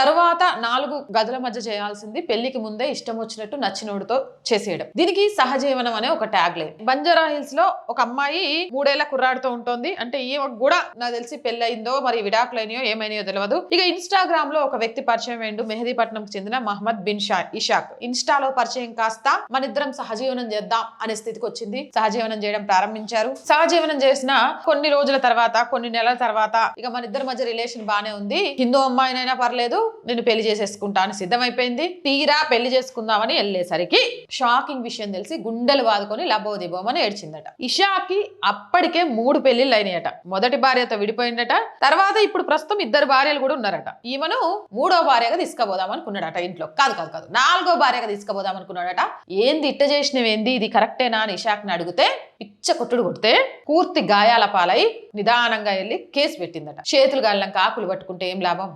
తర్వాత నాలుగు గదుల మధ్య చేయాల్సింది పెళ్ళికి ముందే ఇష్టం వచ్చినట్టు నచ్చినోడితో చేసేయడం. దీనికి సహజీవనం అనే ఒక ట్యాగ్ లైన్ బంజారా హిల్స్లో ఒక అమ్మాయి మూడేళ్ళ కుర్రాడితో ఉంటుంది. అంటే ఈమెకు కూడా నాకు తెలిసి పెళ్ళయిందో మరి విడాకులైనయో ఏమైనాయో తెలియదు ఇక ఇన్స్టాగ్రామ్లో ఒక వ్యక్తి పరిచయం అయిండు మెహదీపట్నం చెందిన మహమ్మద్ బిన్ షా ఇషాక్. ఇన్స్టాలో పరిచయం కాస్త మనిద్దరం సహజీవనం చేద్దాం అనే స్థితికి వచ్చింది. సహజీవనం చేయడం ప్రారంభించారు. సహజీవనం చేసిన కొన్ని రోజుల తర్వాత కొన్ని నెలల తర్వాత ఇక మన ఇద్దరి మధ్య రిలేషన్ బానే ఉంది. హిందూ అమ్మాయినైనా పర్లేదు నేను పెళ్ళి చేసేసుకుంటా అని సిద్ధమైపోయింది. తీరా పెళ్ళి చేసుకుందామని వెళ్ళేసరికి షాకింగ్ విషయం తెలిసి గుండెలు వాదుకొని లబోదిబోమని ఏడ్చిందట. ఇషాకి అప్పటికే మూడు పెళ్ళిళ్ళు అయినాయట. మొదటి భార్యతో విడిపోయిందట. తర్వాత ఇప్పుడు ప్రస్తుతం ఇద్దరు భార్యలు కూడా ఉన్నారట. ఈమెను మూడో భార్యగా తీసుకుపోదాం అనుకున్నాడట ఇంట్లో. కాదు కాదు కాదు. నాలుగో భార్యగా తీసుకుపోదాం అనుకున్నాడట ఏంది ఇట్ట చేసినవేంది ఇది కరెక్టేనా అని ఇషాక్ని అడిగితే పిచ్చ కొట్టుడు కొడితే పూర్తి గాయాల పాలై నిదానంగా వెళ్ళి కేసు పెట్టిందట. చేతులు గాలినాక ఆకులు పట్టుకుంటే ఏం లాభం?